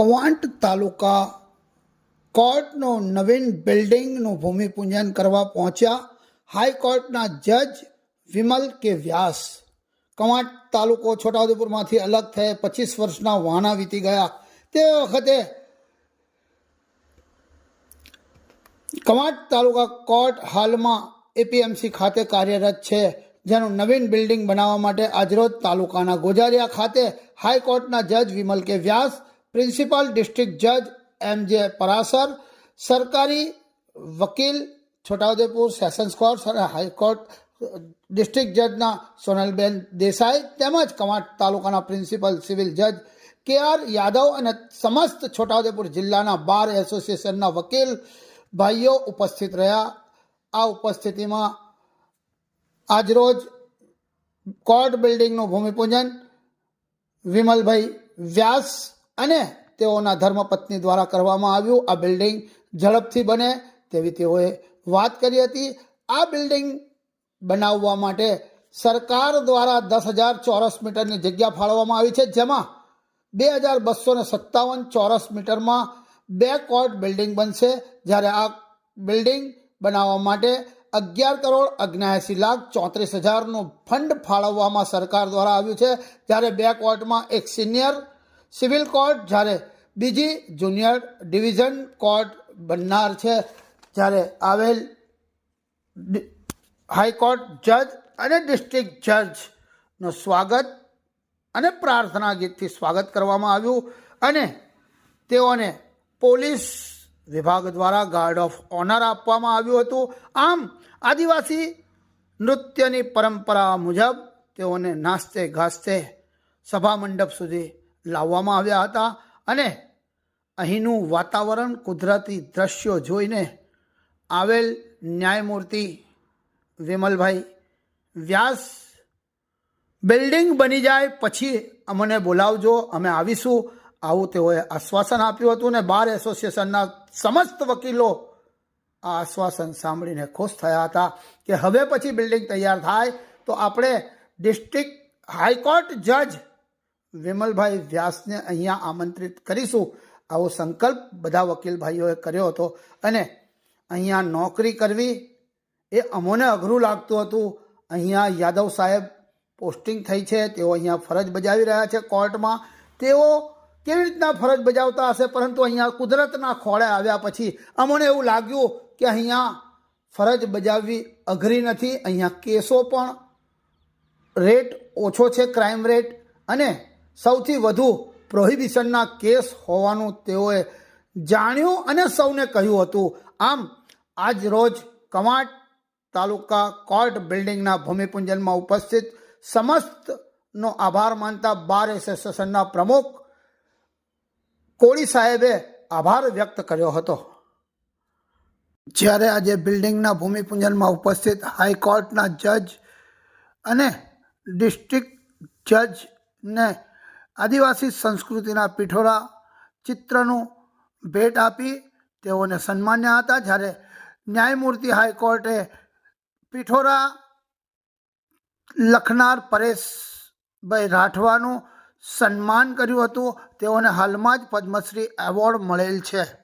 કવાંટ તાલુકા કોર્ટનો નવીન બિલ્ડિંગનું ભૂમિપૂજન કરવા પહોંચ્યા હાઈકોર્ટના જજ વિમલ કે વ્યાસ. કવાંટ તાલુકો છોટાઉદેપુરમાંથી અલગ થયે, પચીસ વર્ષના વાના વીતી ગયા. તે વખતે કવાંટ તાલુકા કોર્ટ હાલમાં એપીએમસી ખાતે કાર્યરત છે, જેનું નવીન બિલ્ડિંગ બનાવવા માટે આજરોજ તાલુકાના ગોજારિયા ખાતે હાઈકોર્ટના જજ વિમલ કે વ્યાસ પ્રિન્સિપલ ડિસ્ટ્રિક્ટ જજ એમ જે પરાસર, સરકારી વકીલ છોટાઉદેપુર સેશન્સ કોર્ટ અને હાઈકોર્ટ, ડિસ્ટ્રિક્ટ જજના સોનલબેન દેસાઈ તેમજ કવાંટ તાલુકાના પ્રિન્સિપલ સિવિલ જજ કે આર યાદવ અને સમસ્ત છોટાઉદેપુર જિલ્લાના બાર એસોસિએશનના વકીલ ભાઈઓ ઉપસ્થિત રહ્યા. આ ઉપસ્થિતિમાં આજરોજ કોર્ટ બિલ્ડિંગનું ભૂમિપૂજન વિમલભાઈ વ્યાસ અને તેઓના ધર્મપત્ની દ્વારા કરવામાં આવ્યું આ બિલ્ડિંગ ઝડપથી બને તેવી તેઓએ વાત કરી હતી. આ બિલ્ડિંગ બનાવવા માટે સરકાર દ્વારા દસ હજાર ચોરસ મીટરની જગ્યા ફાળવવામાં આવી છે, જેમાં બે હજાર બસો ને સત્તાવન ચોરસ મીટરમાં બે કોર્ટ બિલ્ડિંગ બનશે. જ્યારે આ બિલ્ડિંગ બનાવવા માટે અગિયાર કરોડ અગ્નાએસી લાખ ચોત્રીસ હજારનું ફંડ ફાળવવામાં સરકાર દ્વારા આવ્યું છે. જ્યારે બે કોર્ટમાં એક સિનિયર સિવિલ કોર્ટ જ્યારે બીજી જુનિયર ડિવિઝન કોર્ટ બનનાર છે, જ્યારે આવેલ હાઈકોર્ટ જજ અને ડિસ્ટ્રિક્ટ જજનું સ્વાગત અને પ્રાર્થના ગીતથી સ્વાગત કરવામાં આવ્યું અને તેઓને પોલીસ વિભાગ દ્વારા ગાર્ડ ઓફ ઓનર આપવામાં આવ્યું હતું. આમ, આદિવાસી નૃત્યની પરંપરા મુજબ તેઓને નાસ્તે ગાસ્તે સભા મંડપ સુધી લાવવામાં આવ્યા હતા અને અહીંનું વાતાવરણ કુદરતી દ્રશ્યો જોઈને આવેલ ન્યાયમૂર્તિ વિમલભાઈ વ્યાસ બિલ્ડિંગ બની જાય પછી અમને બોલાવજો, અમે આવીશું. આવું તેઓએ આશ્વાસન આપ્યું હતું ને બાર એસોસિએશનના સમસ્ત વકીલો આ આશ્વાસન સાંભળીને ખુશ થયા હતા કે હવે પછી બિલ્ડિંગ તૈયાર થાય તો આપણે ડિસ્ટ્રિક્ટ હાઈકોર્ટ જજ વિમલભાઈ વ્યાસને અહીંયા આમંત્રિત કરીશું. આવો સંકલ્પ બધા વકીલ ભાઈઓએ કર્યો હતો અને અહીંયા નોકરી કરવી એ અમોને અઘરું લાગતું હતું. અહીંયા યાદવ સાહેબ પોસ્ટિંગ થઈ છે, તેઓ અહીંયા ફરજ બજાવી રહ્યા છે કોર્ટમાં. તેઓ કેવી રીતના ફરજ બજાવતા હશે? પરંતુ અહીંયા કુદરતના ખોળે આવ્યા પછી અમને એવું લાગ્યું કે અહીંયા ફરજ બજાવવી અઘરી નથી. અહીંયા કેસો પણ રેટ ઓછો છે, ક્રાઇમ રેટ. અને સૌથી વધુ પ્રોહિબિશનના કેસ હોવાનું તેઓએ જાણ્યું અને સૌને કહ્યું હતું. આમ, આજ રોજ કમાટ તાલુકા કોર્ટ બિલ્ડિંગના ભૂમિપૂજનમાં ઉપસ્થિત સમસ્તનો આભાર માનતા બાર એસોસિએશનના પ્રમુખ કોળી સાહેબે આભાર વ્યક્ત કર્યો હતો. જ્યારે આજે બિલ્ડિંગના ભૂમિપૂજનમાં ઉપસ્થિત હાઈકોર્ટના જજ અને ડિસ્ટ્રિક્ટ જજને આદિવાસી સંસ્કૃતિના પીઠોરા ચિત્રનું ભેટ આપી તેઓને સન્માન્યા હતા. જ્યારે ન્યાયમૂર્તિ હાઈકોર્ટે પીઠોરા લખનાર પરેશભાઈ રાઠવાનું સન્માન કર્યું હતું. તેઓને હાલમાં જ પદ્મશ્રી એવોર્ડ મળેલ છે.